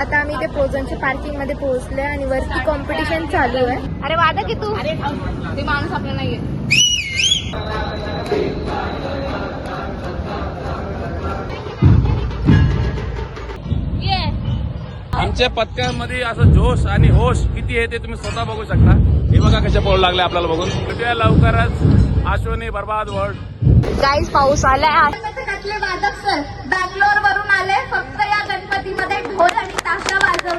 आता आम्ही इथे प्रोझनच्या पार्किंगमध्ये पोहोचलोय आणि वरती कॉम्पिटिशन चालू आहे. अरे वादा की तू? अरे. ते माणूस आपला नाहीये. ये. आमच्या पथकामध्ये असं जोश आणि होश किती आहे ते तुम्ही स्वतः बघू शकता. हे बघा कशा पळू लागले आपल्याला बघून. भेटूया लवकरच. आश्वनी बर्बाद वर्ल्ड गाईज पाऊस आलाय. त्यातले वादक सर बँगलोर वरून आले फक्त या गणपतीमध्ये ढोल आणि ताशा वाजव.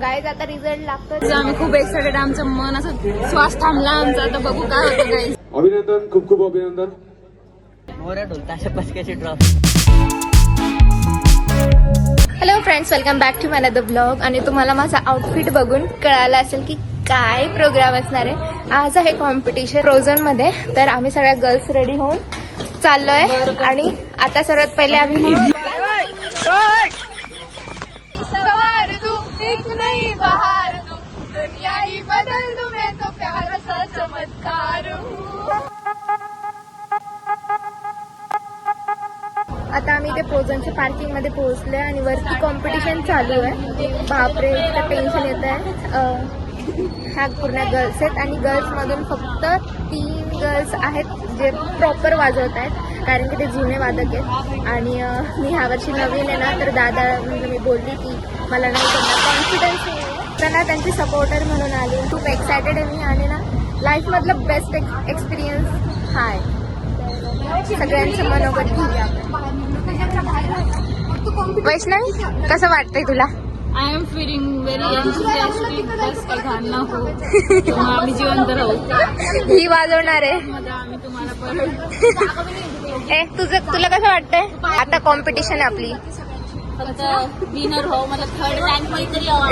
गाईज आता रिझल्ट लागतो आम्ही खूप एक्साइटेड आमचं मन असं श्वास थांबला आमचा. आता बघू काय होतं काही अभिनंदन खूप खूप अभिनंदन. Hello friends welcome back to man the blog आणि तुम्हाला माझा आउटफिट बघून कळालं असेल की काय प्रोग्राम असणार आहे. आज आहे कॉम्पिटिशन फ्रोझनमध्ये. तर आम्ही सगळ्या गर्ल्स रेडी होऊन चाललोय. आणि आता सर्वात पहिले आम्ही तू तू तू तो. आता आम्ही इथे प्रोझनच्या पार्किंगमध्ये पोहोचलोय आणि वरती कॉम्पिटिशन चालू आहे. बापरे इतकं टेन्शन येत आहे. ह्या पूर्ण गर्ल्स आहेत आणि गर्ल्स मधून फक्त तीन गर्ल्स आहेत. म्हणजे जे प्रॉपर वाजवत आहेत कारण की ते जुने वादक आहेत. आणि मी ह्या वर्षी नवीन आहे ना तर दादा म्हणजे मी बोलली की मला नाही त्यांना कॉन्फिडन्स त्यांना त्यांची सपोर्टर म्हणून आली. खूप एक्सायटेड आहे मी आणि ना लाईफमधलं बेस्ट बेस्ट एक्सपिरियन्स हा आहे सगळ्यांचं मनोगत घेऊया वैष्णवी कसं वाटतंय तुला? I am feeling very enthusiastic बस काही घाण ना हो. आम्ही जिवंत राहू. ही वाजवणार आहे. मध्ये आम्ही तुम्हाला परत ए तुझं तुला कसं वाटतंय? आता कॉम्पिटिशन आहे आपली. फक्त विनर हो मला थर्ड रँकमध्ये तरी यावं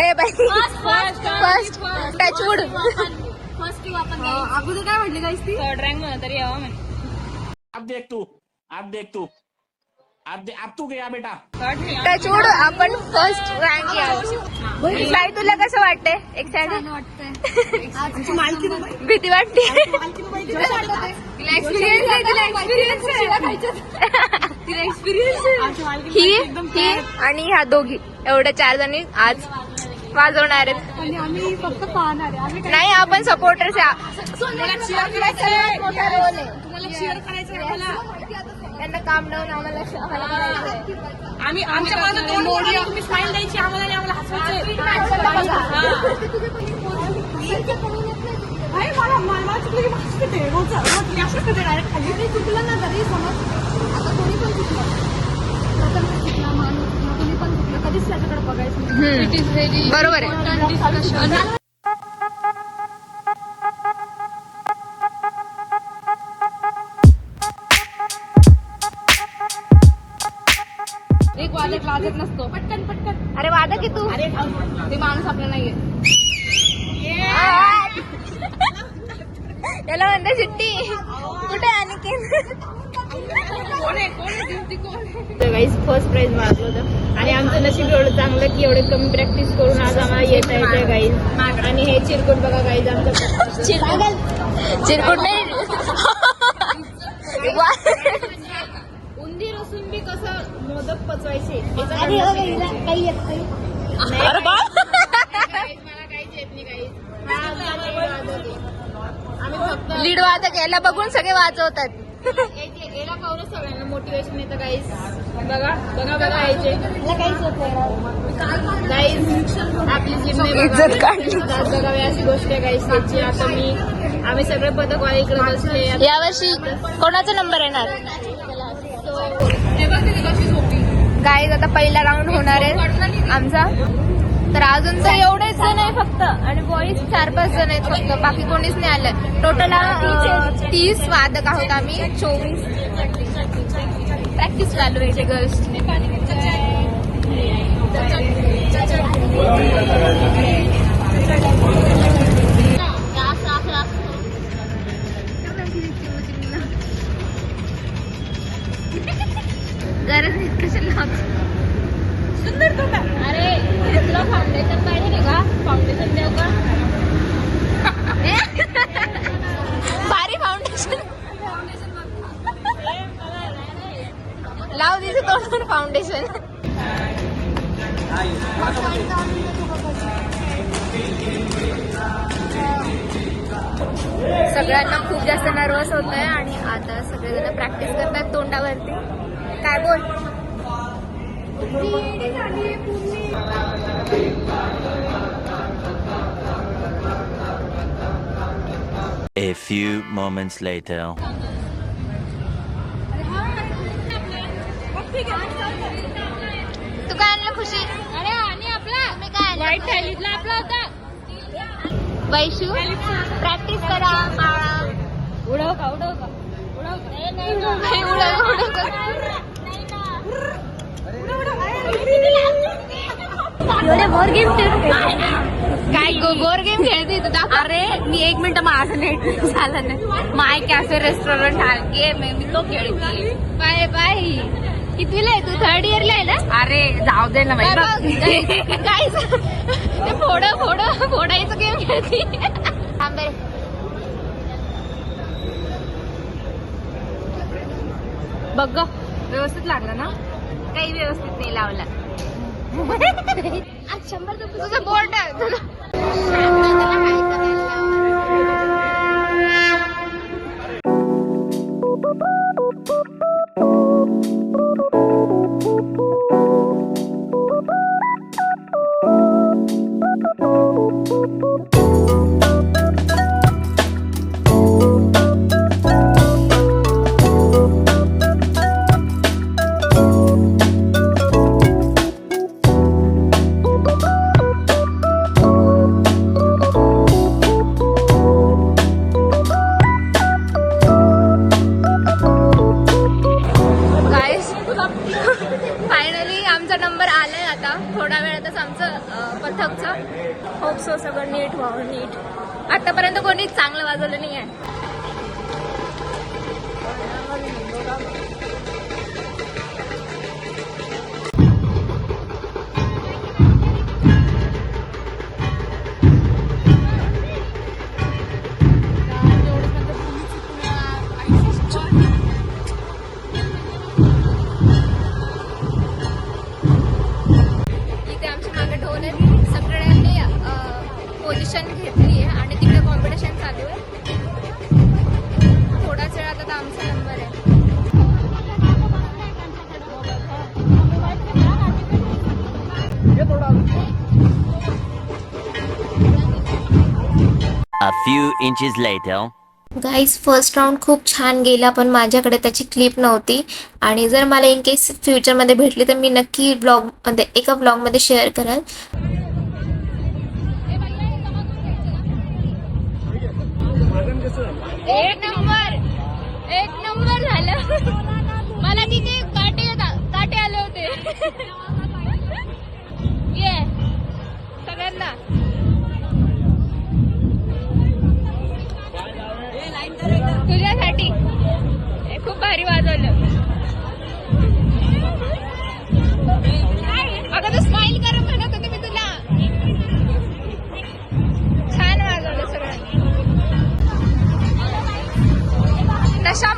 ए बाई. फर्स्ट आपण अगोदर काय म्हटली ती? थर्ड रँकमध्ये तरी यावं म्हणे. अब देख तू. अब देख तू. अब अब तू गया बेटा. थर्ड नाही टचवूड आपण फर्स्ट रँक साई तुला कसं वाटतंय? एक्साइटेड भीती वाटते. ही ही आणि ह्या दोघी. एवढ्या चार जणी आज वाजवणार आहेत. आणि आम्ही फक्त पाहणार आहे. आम्ही नाही आपण सपोर्टर्स तुम्हाला त्यांना काम डाऊन आम्हाला. आम्ही आमच्या मोडी तुम्ही स्माइल द्यायची आम्हाला आणि आम्हाला हसवायचंय अरे मला मला चुकलं की माझं चुकते रोज रोज असं डायरेक्ट खाली. नाही चुकलं ना तरी समज? आता कोणी पण चुकलं. प्रथम चुकला माणूस चुकला कोणी पण चुकलं कधीच त्याच्याकडे बघायचं नाही. बरोबर आहे. वाजत नसतो. पटकन पटकन. अरे वादा की तू. अरे. ते माणूस आपला नाहीये. त्याला म्हणते सुट्टी कुठे गाईज फर्स्ट प्राइज मारलं होतं. आणि आमचं नशीब एवढं चांगलं की एवढे कमी प्रॅक्टिस करून आज आम्हाला येत आहे गाईज आणि हे चिरकुट बघा गाईज आमचं चिरकुट. नाही वा. उंदीर असून बी कसं मोदक पचवायचे. काही येत नाही. अरे बा. मला काहीच येत नाही काहीच. आम्ही फक्त लीड वादक याला बघून सगळे वाजवतात. यायचे- याला पाहून सगळ्यांना मोटिवेशन येतं काहीच. बघा बघा बघा यायचे काहीच होत नाही. गाईज आपली जिम इज्जत काढली. बघावी अशी गोष्ट आहे गाईज त्याची. आता मी आम्ही सगळे पदक वाले इकडे बसले. आता यावर्षी कोणाचा नंबर येणार? गाईज आता पहिला राऊंड होणार आहे. आमचा. तर अजून तर एवढेच जण आहे फक्त. आणि बॉईज चार पाच जण आहेत फक्त. बाकी कोणीच नाही आलं. टोटल तीस वादक आहोत आम्ही. चोवीस. प्रॅक्टिस चालू आहे गर्ल्स गरज नाही कशाला. सुंदर तोंड अरे तुला फाउंडेशन पाहिजे का? फाउंडेशन देऊ का? भारी फाउंडेशन लाव तिथे तोंडावर फाउंडेशन सगळ्यांना खूप जास्त नर्वस होत आहे आणि आता सगळेजण प्रॅक्टिस करतात तोंडावरती. काय बोल A few moments later. तू काय आणलं खुशी? अरे आणि आपला. मी काय आणलं वाईट थैलीतला आपला होता. वैशू प्रॅक्टिस करा. माळा उडव का उडव का उडव का? नाही, उडव, उडव बोर गेम काय गो बोर गेम खेळते. अरे मी एक मिनिट माझं नेट झालं नाही. माय कॅफे रेस्टॉरंट गेम आहे मी तो खेळते बाय बाय. कितवीला आहे तू? थर्ड इयरला आहे ना? अरे जाऊ दे ना काय फोडं फोडं फोडायचं गेम खेळते. थांबे बघ ग, व्यवस्थित लागला ना? काही व्यवस्थित नाही लावला. आज शंभर तुझं बोर्ड सगळं नीट व्हावं नीट. आतापर्यंत कोणीच चांगलं वाजवलं नाही आहे A few inches later. Guys first round खूप छान गेला पण माझ्याकडे त्याची क्लिप नव्हती. आणि जर मला इन केस फ्युचरमध्ये भेटली तर मी नक्की ब्लॉगमध्ये एका ब्लॉगमध्ये शेअर कराल. एक नंबर! एक नंबर झालं. मला तिथे काटे काटे आले होते. ये. सगळ्यांना. तुझ्यासाठी. खूप भारी वाजवलं. अगं तू स्माईल कर म्हणत होते मी तुला. छान वाजवलं सगळं. नशा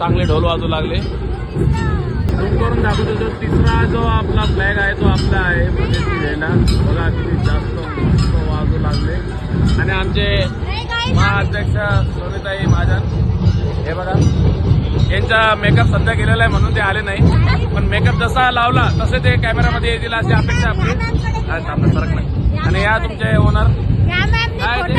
चांगले ढोल वाजू लागले. झूम करून दाखवतो जो तिसरा जो आपला फ्लॅग आहे तो आपला आहे म्हणजे झेंडा बघा किती जास्त मस्त वाजू लागले. आणि आमचे महाअध्यक्ष सोनिताई महाजन हे बघा. यांचा मेकअप सध्या केलेला आहे म्हणून ते आले नाही. पण मेकअप जसा लावला तसे ते कॅमेरामध्ये येतील अशी अपेक्षा आपली. काय आपलं फरक नाही. आणि या तुमचे ओनर काय ते?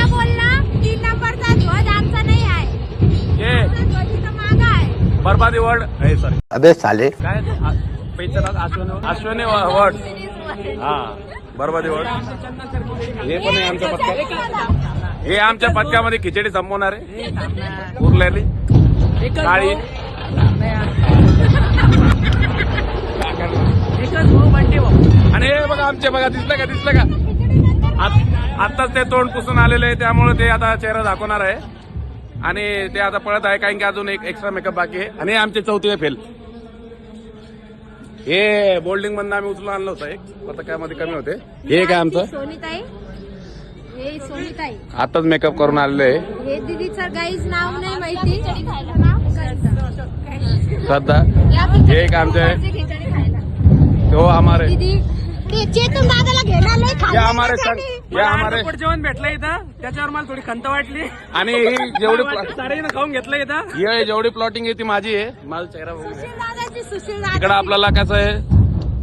बरबादी वर्ड. हे सॉरी अबे साले. काय? नाव अश्वनी अश्वनी वर्ड. हा. बरोबर वॉर्ड. हे पण आहे आमच्या पथकात हे आमच्या पथकामध्ये खिचडी संपवणार आहे. उरलेली. काळी. आणि हे बघा आमचे बघा दिसलं का दिसलं का? आत- आत्ताच ते तोंड पुसून आलेले आहे त्यामुळे ते आता चेहरा दाखवणार आहे. आणि ते आता पळत आहे कारण की अजून एक एक्स्ट्रा मेकअप बाकी आहे. आणि आमचे चौथी फेल हे बोल्डिंग मधनं आम्ही उचलून आणलं होतं एक पथकामध्ये कमी होते. हे काय आमचं? सोनीताई. हे सोनीताई. आताच मेकअप करून आलेलं आहे. हे दीदीचं गाईज नाव नाही माहिती. श्रद्धा हे एक आमचे तो दीदी ते चेतन दादाला घेणार नाही हे हमारे हे हमारे जेवण भेटलं इथं. त्याच्यावर मला थोडी खंत वाटली. आणि ही जेवढी प्लॉ- साडेनं खाऊन घेतलं इथं. हे जेवढी प्लॉटिंग आहे ती माझी आहे. माझा चेहरा बघू दे. दादाची सुशील इकडं आपल्याला कसं आहे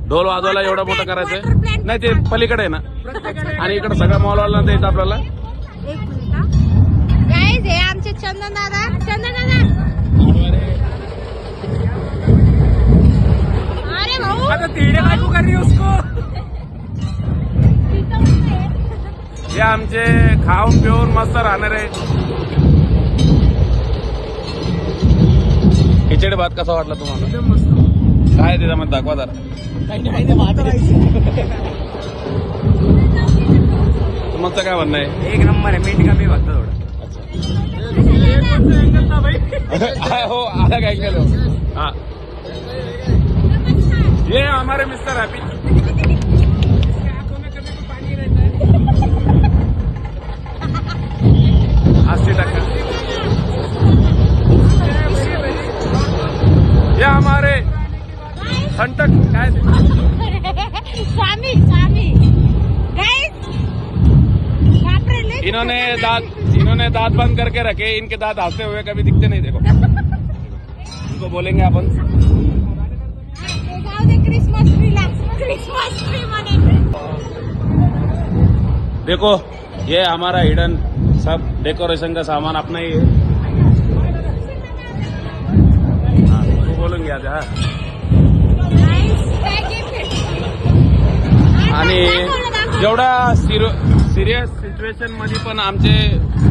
ढोल वाजवायला एवढं मोठं करायचंय. नाही ते पलीकडे आहे ना. आणि इकडे सगळं मॉलवाला द्यायचं आपल्याला. एक मिनिट गाईज हे आमचे चंदन दादा. चंदन दादा आता तिरडे काय कर रही है उसको? हे आमचे खाऊन पिऊन मस्त राहणारे खिचडी भात कसा वाटला तुम्हाला? काय आहे त्याच्यामध्ये दाखवा जरा. तुमचं काय म्हणणं आहे? एक नंबर आहे मीठ कमी वाटतं थोडं. हो अलग एंगल हो हाँ. ये हमारे मिस्टर हैप्पी अस्सी टक्का। ये हमारे संटक स्वामी स्वामी। लय इन्होंने दांत इन्होंने दांत बंद करके रखे इनके दांत हँसते हुए कभी दिखते नहीं देखो। इनको बोलेंगे अपन देखो ये हमारा हिडन सब डेकोरेशन का सामान अपना ही है। हाँ, तू बोलूंगी आज हा। आणि जेवढा सिरियस सिच्युएशनमध्ये पण आमचे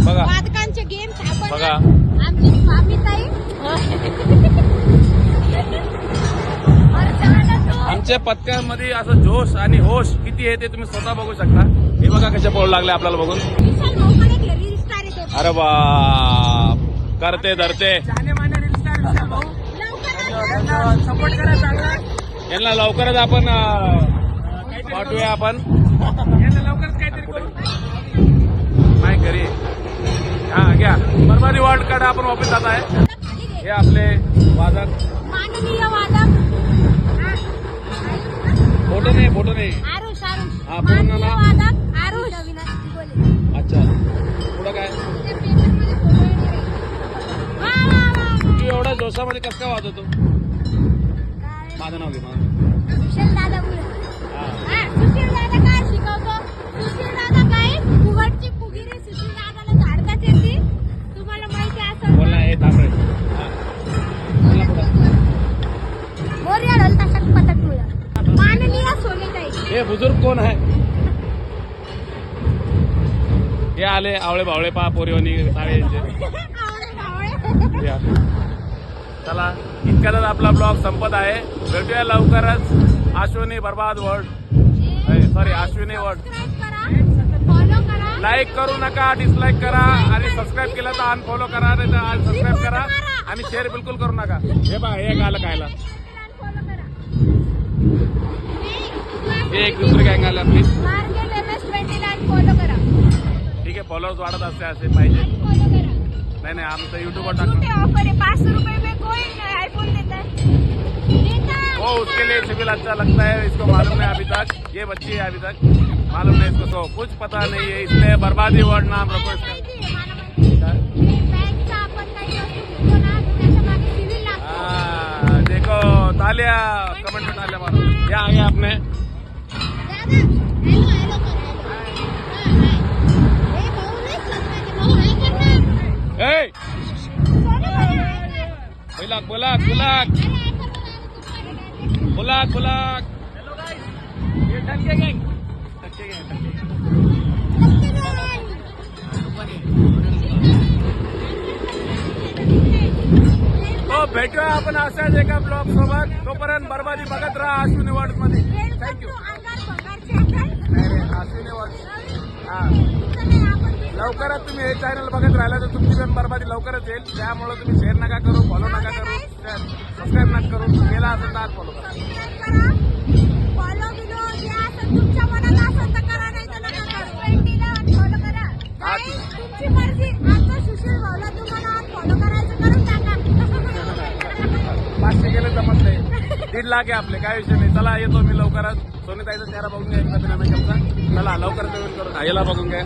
बघा बघा. आमच्या पथकामध्ये असं जोश आणि होश किती आहे ते तुम्ही स्वतः बघू शकता. हे बघा कशा पळू लागले आपल्याला बघून. विशाल मोकाने घरी रिस्टार येते अरे बाप. करते धरते. जाने माने रील स्टार विशाल भाऊ. लवकर सपोर्ट करा चांगला. यांना लवकरच आपण पाठवूया आपण. यांना लवकरच काहीतरी करू. नाही घरी. हा घ्या. बरबारी वर्ल्डकडे आपण वापस जात आहे. हे आपले वादक. माननीय वादक. फोटो नाही फोटो नाही. आरुष आरुष. हा, पूर्ण माननीय नाव. वादक आरुष. अच्छा. पुढं काय? वा, वा, वा. तू एवढ्या जोशामध्ये कसं काय वाजवतो माझं नाव घे माझं दादा हे बुजुर्ग कोण आहे? हे आले आवळे भावळे पा पोरीवणी साळे यांचे. चला इतक्यातच आपला ब्लॉग संपत आहे. भेटूया लवकरच. अश्विनी बर्बाद वर्ल्ड सॉरी फॉलो करा लाईक करू. नका डिसलाईक करा. आणि सबस्क्राईब केलं तर अनफॉलो करा नाही तर सबस्क्राईब करा. आणि शेअर बिलकुल करू नका. हे बघा हे आलं खायला. हे एक दुसरी गँग आलं आपली market M S twenty nine follow करा। ठीक आहे फॉलोअर्स वाढत असते असे पाहिजे. आणि फॉलो करा। नाही नाही आमचं युट्यूबवर झूठे टाकतो ऑफर है पाँच सौ रुपए में कोई आईफोन देता है। देता है वो उसके लिए सिविल अच्छा लगता है इसको मालूम नहीं अभी तक ये बच्ची है अभी तक मालूम नहीं इसको तो कुछ पता नहीं है इसलिए बर्बादी वर्ड नाम रखो इसका माहिती आहे, मला माहिती आहे. बँकचा आपण काही वस्तू घेतो ना तर त्याच्यामागे सिव्हिल लागतो हाँ, देखो तालिया कमेंट में तालिया मारो। ये आ गया आपने बुलाक बुलाक बुलाक. बुलाक बुलाक टक्के गँग टक्के गँग हो भेटूया आपण अशाच एका ब्लॉग सोबत. तोपर्यंत बरबादी बघत राहा अश्विनी वर्ल्डमध्ये थँक्यू अश्विनी वर्ल्ड हा. लवकरात तुम्ही हे चॅनल बघत राहिला तर तुमची पण बरबादी लवकरच येईल. त्यामुळे तुम्ही शेअर नका करू फॉलो नका करू सबस्क्राईब नका करू. केला असेल तर आज फॉलो करा. पाचशे गेले जमत नाही दीड लाख आहे आपले काय विषय नाही. चला येतो मी लवकरच. सोनीताईचा चेहरा बघून घ्या एकदा बिना मेकअपचा चला लवकर जेवण करून हा, याला बघून घ्या.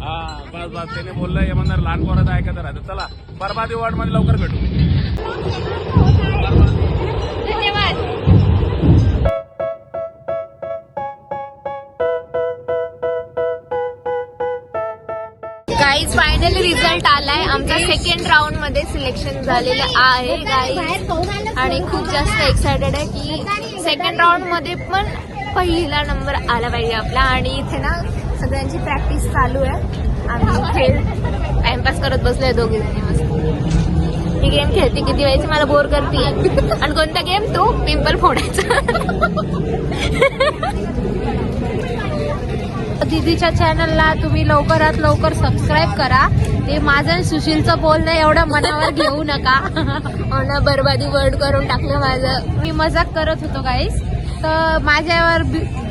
हा बस बस. त्याने बोललं हे म्हणणार लहान पोराचं ऐकत राहतं चला बरबादी वॉर्डमध्ये लवकर भेटू. फायनली रिझल्ट आलाय. आमचा सेकंड राऊंडमध्ये सिलेक्शन झालेलं आहे गाईज आणि खूप जास्त एक्सायटेड आहे की सेकंड राऊंडमध्ये पण पहिला नंबर आला पाहिजे आपला. आणि इथे ना सगळ्यांची प्रॅक्टिस चालू आहे. आम्ही खेळ टाइमपास करत बसलोय दोघे जणी मस्त. ही गेम खेळते किती वेळेची? मला बोर करते आणि कोणता गेम तू पिंपल फोडायचा. दीदीच्या चॅनलला तुम्ही लवकरात लवकर सबस्क्राईब करा. ते माझं आणि सुशीलचं बोलणं एवढं मनावर घेऊ नका. हो अन बरबादी वर्ड करून टाकलं माझं. मी मजाक करत होतो गाईस तर माझ्यावर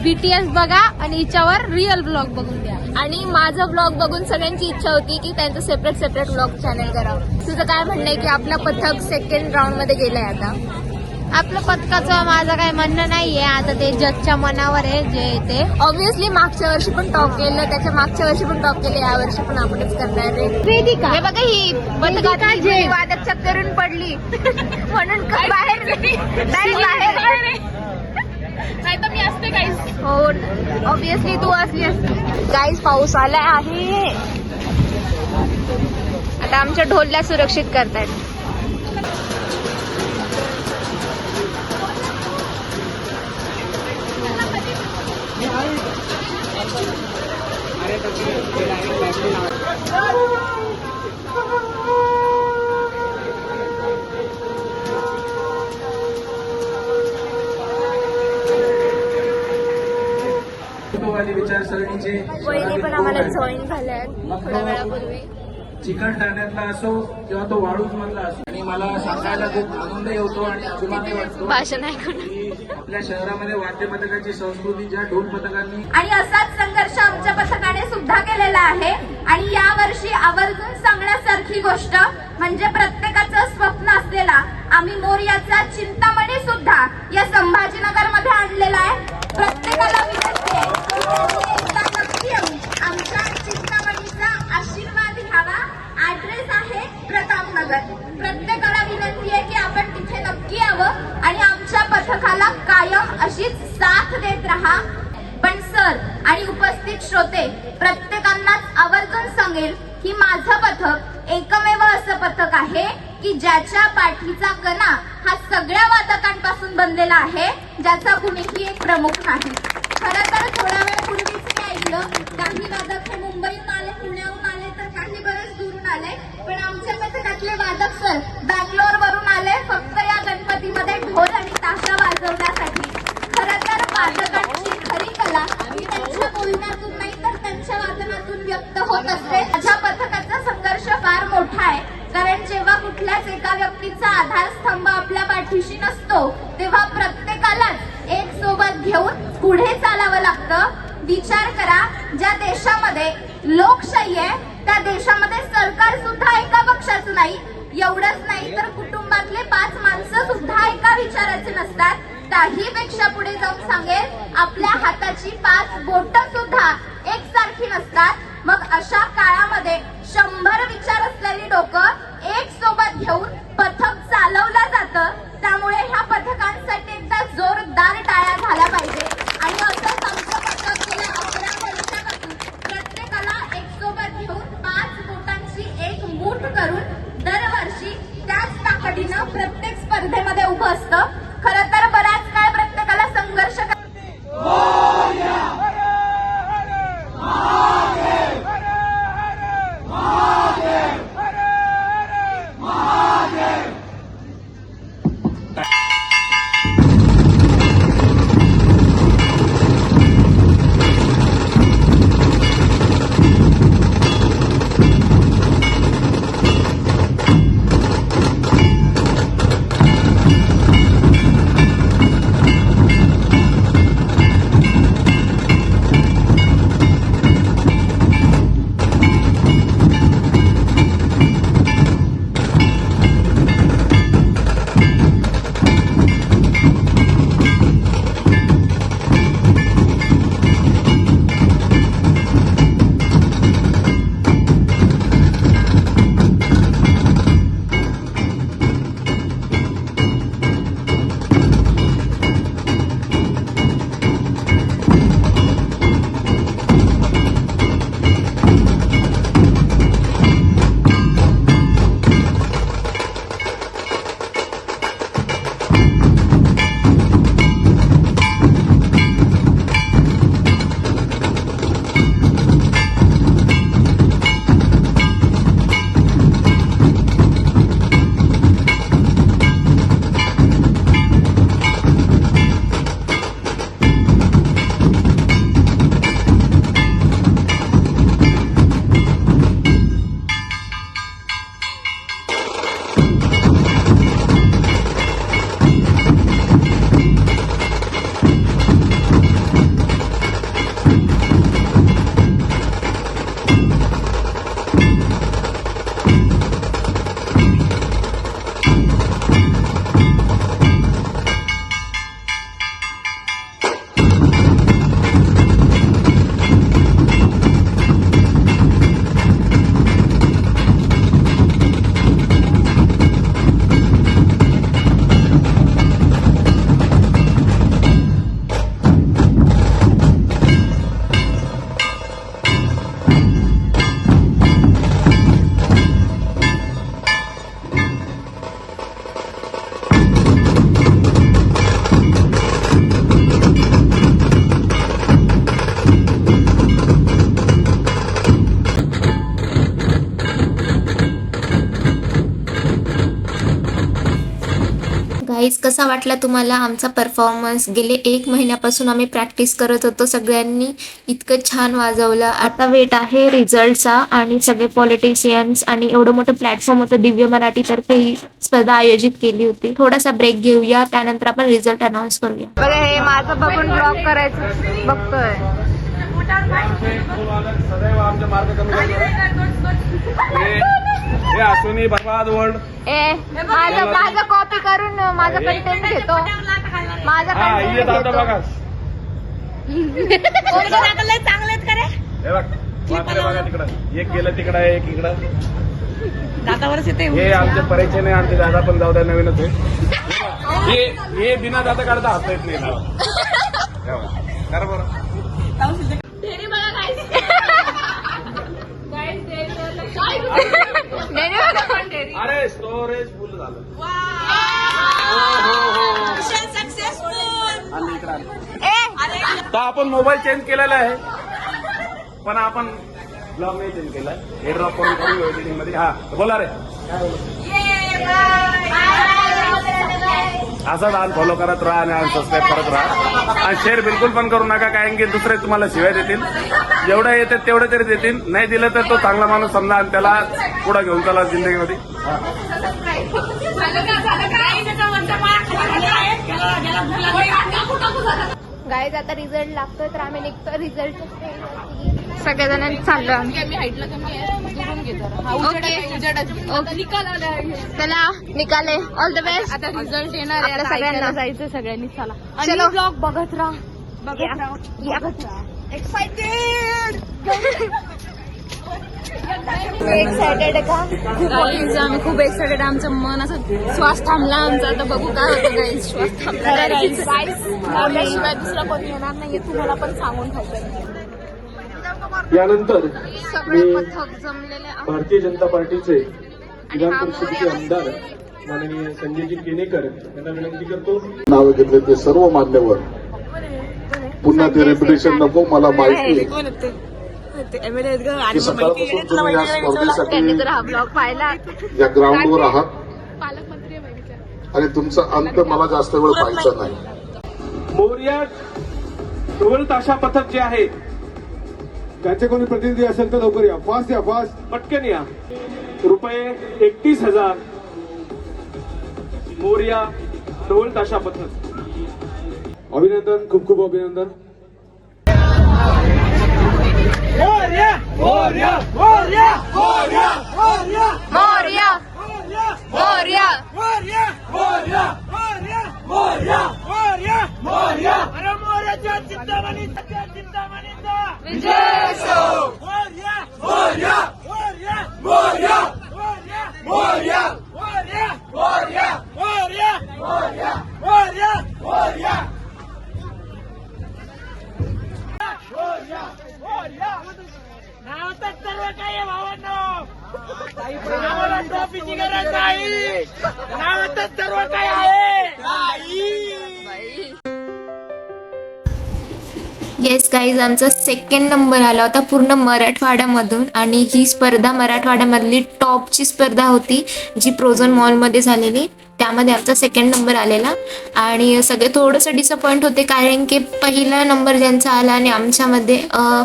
बीटीएस बघा आणि हिच्यावर रिअल ब्लॉग बघून द्या आणि माझा ब्लॉग बघून सगळ्यांची इच्छा होती की त्यांचं सेपरेट सेपरेट ब्लॉग चॅनल करावं. तुझं काय म्हणणं आहे की आपलं पथक सेकंड राऊंडमध्ये गेलंय आता? आपलं पथकाचं माझं काही म्हणणं नाहीये. आता ते जजच्या मनावर आहे जे ते. ऑब्विसली मागच्या वर्षी पण टॉप केलं. त्याच्या मागच्या वर्षी पण टॉप केलं. या वर्षी पण आपणच करणार आहे. हे बघा ही पथकात जी. वादक चक्करून पडली. म्हणून का बाहेर डायरेक्ट बाहेर नाही तर मी असते काहीच हो. ऑब्विसली तू असली असती. गाईज पाऊस आला आहे. आता आमच्या ढोलला सुरक्षित करतायत. वहिनी पण आम्हाला जॉईन झाल्या थोड्या वेळापूर्वी. चिकलठाण्यातला असो किंवा तो वाळूज मधला असो. आणि मला सांगायला खूप आनंद होतो आणि अभिमान वाटतो. भाषण ऐकून. की आपल्या शहरामध्ये वाद्य पथकाची संस्कृती ज्या ढोल पथकांनी आणि असाच संघर्ष आमच्या पथकाने सुद्धा केलेला आहे. आणि या वर्षी आवर्जून सांगण्यासारखी गोष्ट म्हणजे प्रत्येकाचं स्वप्न असलेला आम्ही मोर्याचा चिंतामणी सुद्धा या संभाजीनगरमध्ये आणलेला आहे. प्रत्येकाला आमच्या चिंतामणीचा आशीर्वाद घ्यावा. ऍड्रेस आहे प्रतापनगर. प्रत्येकाला विनंती आहे की आपण तिथे नक्की यावं. आमच्या पथकाला कायम अशीच साथ देत राहा. पण सर आणि उपस्थित श्रोते प्रत्येकांनाच आवर्जून सांगेल की माझं पथक एकमेव असं पथक आहे की ज्याच्या पाठीचा कणा हा सगळ्या वादकांपासून बनलेला आहे ज्याचा कुणीही एक प्रमुख नाही. खरं तर थोड्या वेळ पूर्वीच मी ऐकलं काही वादक हे मुंबईहून आले पुण्याहून आले तर काही बरेच दुरून आले. पण आमच्या पथकातले वादक सर बँगलोर वरून आले फक्त या गणपतीमध्ये ढोल आणि ताशा वाजवण्यासाठी खरं तर वादकांची खरी कला ही त्यांच्या बोलण्यातून नाही तर त्यांच्या वादनातून व्यक्त होत असते. माझ्या पथकाचा संघर्ष फार मोठा आहे कारण जेव्हा कुठल्याच एका व्यक्तीचा आधारस्तंभ आपल्या पाठीशी नसतो तेव्हा प्रत्येकालाच एक सोबत घेऊन पुढे चालावं लागतं. विचार करा ज्या देशामध्ये लोकशाही आहे त्या देशामध्ये सरकार सुद्धा एका पक्षाचं नाही एवढंच नाही तर कुटुंबातले पाच माणसं सुद्धा एका विचाराचे नसतात. त्याहीपेक्षा पुढे जाऊन सांगेल आपल्या हाताची पाच बोट सुद्धा एकसारखी नसतात. मग अशा काळामध्ये शंभर विचार असलेली डोकं एक सोबत घेऊन पथक चालवलं जातं. त्यामुळे ह्या पथकांसाठी एकदा जोरदार टाळ्या झाल्या पाहिजे आणि असंच आमचं पथक गेल्या अकरा वर्षापासून प्रत्येकाला एक सोबत घेऊन पाच बोटांची एक मूठ ना प्रत्येक स्पर्धेमध्ये उभं असतं. गाईज कसा वाटला तुम्हाला आमचा परफॉर्मन्स गेले एक महिन्यापासून आम्ही प्रॅक्टिस करत होतो. सगळ्यांनी इतकं छान वाजवलं. आता वेट आहे रिझल्टचा आणि सगळे पॉलिटिशियन्स आणि एवढं मोठं प्लॅटफॉर्म होतं दिव्य मराठीतर्फे ही स्पर्धा आयोजित केली होती. थोडासा ब्रेक घेऊया त्यानंतर आपण रिझल्ट अनाऊन्स करूया. बघा हे माझं बघून ब्लॉग करायचं बघतोय. हे अश्विनी बर्बाद वर्ल्ड ए माझं माझं कॉपी करून माझं कंटेंट घेतो. माझा हा ये कंटेंट दादा घेतो. बघा. हे बघ वाकडे बघा तिकडं. एक गेलं तिकडं एक इकडं. दातावरच येते हे आमचे परिचय नाही आमचे दादा पण जाऊ द्या नवीनच आहे. हे हे बिना दादा काढता हसता येत नाही दादा. हे बघा. करा बरं. अरे स्टोरेज फुल झालं. आलं इकडं आलं. तर आपण मोबाईल चेंज केलेला आहे. पण आपण ब्लॉग नाही चेंज केलाय हे ड्रॉप करून करून एडिटिंगमध्ये. हा बोला रे. काय असं दान फॉलो करत राहा आणि अनसबस्क्राईब करत राहा. आणि शेअर बिलकुल पण करू नका कारण की दुसरे तुम्हाला शिवाय देतील. जेवढं येते तेवढं तरी देतील. नाही दिलं तर तो चांगला माणूस समजा आणि त्याला पुढे घेऊन चला जिंदगीमध्ये. गाईज आता रिझल्ट लागतोय तर आम्ही निघतो रिझल्ट सगळ्या जणांनी चाललो आम्ही. चला निकाले ऑल द बेस्ट आता रिझल्ट येणार सगळ्यांना. जायचं सगळ्यांनी. चला. चलो. आणि ब्लॉग बघत राहा. बघत राहा. या. एक्सायटेड का? आम्ही खूप एक्साइटेड आमचं मन असं श्वास थांबला आमचा. आता बघू काय होतं गाईज. श्वास थांबला. दुसरा कोणी येणार नाहीये. तुम्हाला पण सांगून ठेवतोय यानंतर आहे. भारतीय जनता पार्टीचे हा मोर्या आमदार माननीय संजयजी केनेकर यांना विनंती करतो. नावे घेतले ते सर्व मान्यवर. पुन्हा ते रेप्युटेशन नको मला माहिती सकाळपासून तुम्ही या स्पर्धेसाठी हा या ग्राउंडवर आहात. आणि तुमचा अंत मला जास्त वेळ पाहायचा नाही. मोर्या ढोल ताशा पथक जे आहे त्याचे कोणी प्रतिनिधी असेल तर लवकर या फास्ट या फास्ट पटकन या रुपये एकतीस हजार मोर्या ढोल ताशा पथक अभिनंदन खूप खूप अभिनंदन मोरया मोरया नावातच सर्व काही भावांनो आम्हाला ट्रॉफीची गरज नाही नावातच सर्व काही आहे येस गाईज आमचा सेकंड नंबर आला होता पूर्ण मराठवाड्यामधून आणि ही स्पर्धा मराठवाड्यामधली टॉपची स्पर्धा होती जी प्रोझन मॉलमध्ये झालेली. त्यामध्ये आमचा सेकंड नंबर आलेला. आणि सगळे थोडंसं डिसअपॉइंट होते कारण की पहिला नंबर ज्यांचा आला आणि आमच्यामध्ये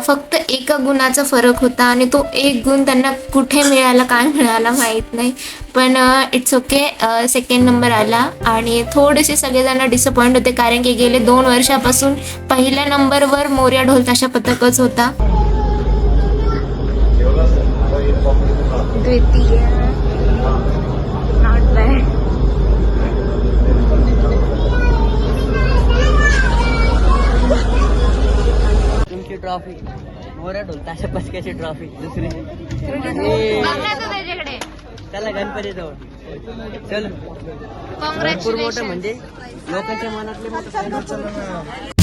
फक्त एका गुणाचा फरक होता आणि तो एक गुण त्यांना कुठे मिळाला काय मिळाला माहीत नाही. पण इट्स ओके सेकंड नंबर आला आणि थोडेसे सगळेजण डिसअपॉइंट होते कारण की गेले दोन वर्षापासून पहिल्या नंबरवर मोर्या ढोलताशा पथकच होता. द्वितीय. ट्रॉफी. मोऱ्या ढोलता अशा पचक्याची ट्रॉफी. दुसरी. त्याला गणपती जवळ चल. भरपूर मोठं म्हणजे लोकांच्या मनातले मोठं